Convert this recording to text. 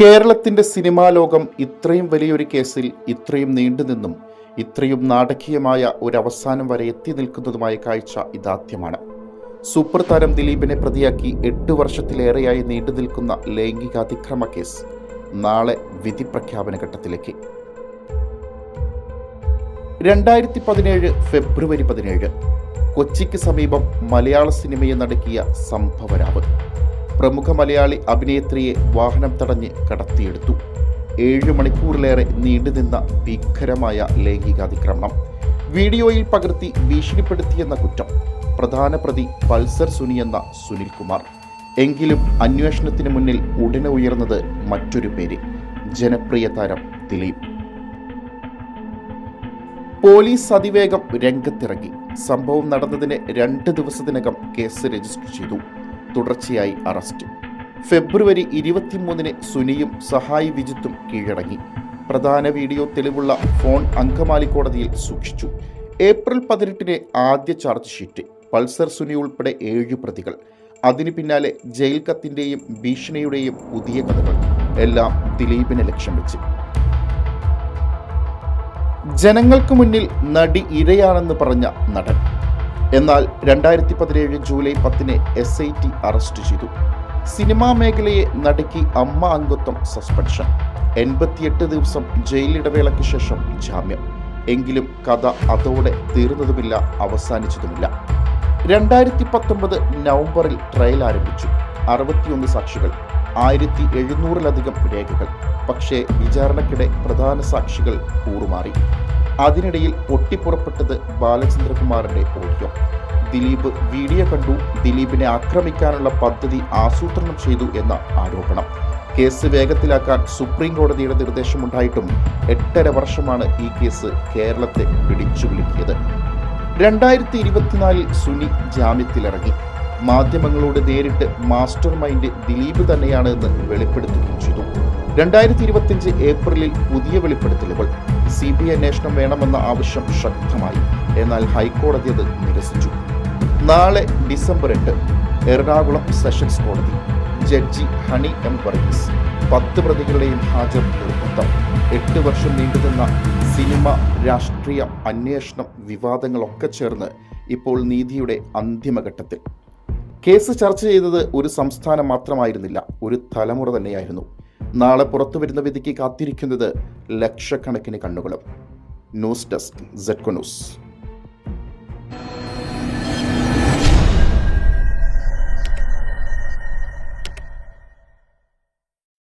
കേരളത്തിന്റെ സിനിമാ ലോകം ഇത്രയും വലിയൊരു കേസിൽ ഇത്രയും നീണ്ടുനിന്നും ഇത്രയും നാടകീയമായ ഒരു അവസാനം വരെ എത്തി നിൽക്കുന്നതുമായ കാഴ്ച ഇതാദ്യമാണ്. സൂപ്പർ താരം ദിലീപിനെ പ്രതിയാക്കി എട്ട് വർഷത്തിലേറെയായി നീണ്ടു നിൽക്കുന്ന ലൈംഗികാതിക്രമ കേസ് നാളെ വിധി പ്രഖ്യാപന ഘട്ടത്തിലേക്ക്. രണ്ടായിരത്തി പതിനേഴ് ഫെബ്രുവരി പതിനേഴ് കൊച്ചിക്ക് സമീപം മലയാള സിനിമയെ നടക്കിയ സംഭവരാവ് പ്രമുഖ മലയാളി അഭിനേത്രിയെ വാഹനം തടഞ്ഞ് കടത്തിയെടുത്തു. ഏഴ് മണിക്കൂറിലേറെ നീണ്ടുനിന്ന ഭീകരമായ ലൈംഗികാതിക്രമണം. വീഡിയോയിൽ പകർത്തി ഭീഷണിപ്പെടുത്തിയെന്ന കുറ്റം. പ്രധാന പ്രതി പൾസർ സുനി എന്ന സുനിൽകുമാർ. എങ്കിലും അന്വേഷണത്തിന് മുന്നിൽ ഉടനെ ഉയർന്നത് മറ്റൊരു പേര് ജനപ്രിയ താരം ദിലീപ്. പോലീസ് അതിവേഗം രംഗത്തിറങ്ങി. സംഭവം നടന്നതിന് രണ്ട് ദിവസത്തിനകം കേസ് രജിസ്റ്റർ ചെയ്തു. തുടർച്ചയായി അറസ്റ്റ്. ഫെബ്രുവരി ഇരുപത്തിമൂന്നിന് സുനിയും സഹായി വിജിത്തും കീഴടങ്ങി. പ്രധാന വീഡിയോ തെളിവുള്ള ഫോൺ അങ്കമാലി കോടതിയിൽ സൂക്ഷിച്ചു. ഏപ്രിൽ പതിനെട്ടിന് ആദ്യ ചാർജ് ഷീറ്റ് പൾസർ സുനി ഉൾപ്പെടെ ഏഴ് പ്രതികൾ. അതിനു പിന്നാലെ ജയിൽ കത്തിന്റെയും ഭീഷണിയുടെയും പുതിയ കഥകൾ. എല്ലാം ദിലീപിനെ ലക്ഷ്യം വെച്ച്. ജനങ്ങൾക്ക് മുന്നിൽ നടി ഇരയാണെന്ന് പറഞ്ഞ നടൻ. എന്നാൽ രണ്ടായിരത്തി പതിനേഴ് ജൂലൈ പത്തിന് എസ് ഐ ടി അറസ്റ്റ് ചെയ്തു. സിനിമാ മേഖലയെ നടുക്കി അമ്മ അംഗത്വം സസ്പെൻഷൻ. എൺപത്തിയെട്ട് ദിവസം ജയിലിടവേളയ്ക്ക് ശേഷം ജാമ്യം. എങ്കിലും കഥ അതോടെ തീർന്നതുമില്ല അവസാനിച്ചതുമില്ല. രണ്ടായിരത്തി പത്തൊമ്പത് നവംബറിൽ ട്രയൽ ആരംഭിച്ചു. അറുപത്തിയൊന്ന് സാക്ഷികൾ ആയിരത്തി എഴുന്നൂറിലധികം രേഖകൾ. പക്ഷേ വിചാരണക്കിടെ പ്രധാന സാക്ഷികൾ കൂറുമാറി. അതിനിടയിൽ പൊട്ടിപ്പുറപ്പെട്ടത് ബാലചന്ദ്രകുമാറിന്റെ ഓഡിയോ. ദിലീപ് വീഡിയോ കണ്ടു. ദിലീപിനെ ആക്രമിക്കാനുള്ള പദ്ധതി ആസൂത്രണം ചെയ്തു എന്ന ആരോപണം. കേസ് വേഗത്തിലാക്കാൻ സുപ്രീം കോടതിയുടെ നിർദ്ദേശമുണ്ടായിട്ടും എട്ടര വർഷമാണ് ഈ കേസ് കേരളത്തെ പിടിച്ചു വിളിക്കിയത് രണ്ടായിരത്തി ഇരുപത്തിനാലിൽ സുനി ജാമ്യത്തിലിറങ്ങി. മാധ്യമങ്ങളോട് നേരിട്ട് മാസ്റ്റർ മൈൻഡ് ദിലീപ് തന്നെയാണ് എന്ന് വെളിപ്പെടുത്തുകയും ചെയ്തു. രണ്ടായിരത്തി ഇരുപത്തിയഞ്ച് ഏപ്രിലിൽ പുതിയ വെളിപ്പെടുത്തലുകൾ. സി ബി ഐ അന്വേഷണം വേണമെന്ന ആവശ്യം ശക്തമായി. എന്നാൽ ഹൈക്കോടതി അത് നിരസിച്ചു. നാളെ ഡിസംബർ എട്ട് എറണാകുളം സെഷൻസ് കോടതി ജഡ്ജി ഹണി എം വർഗീസ് പത്ത് പ്രതികളുടെയും ഹാജർ നിർബന്ധം. എട്ട് വർഷം നീണ്ടുനിന്ന സിനിമ രാഷ്ട്രീയ അന്വേഷണം വിവാദങ്ങളൊക്കെ ചേർന്ന് ഇപ്പോൾ നീതിയുടെ അന്തിമഘട്ടത്തിൽ. കേസ് ചർച്ച ചെയ്തത് ഒരു സംസ്ഥാനം മാത്രമായിരുന്നില്ല ഒരു തലമുറ തന്നെയായിരുന്നു. നാളെ പുറത്തു വരുന്ന വിധിക്ക് കാത്തിരിക്കുന്നത് ലക്ഷക്കണക്കിന് കണ്ണുകളും. News desk സെഡ്കോ news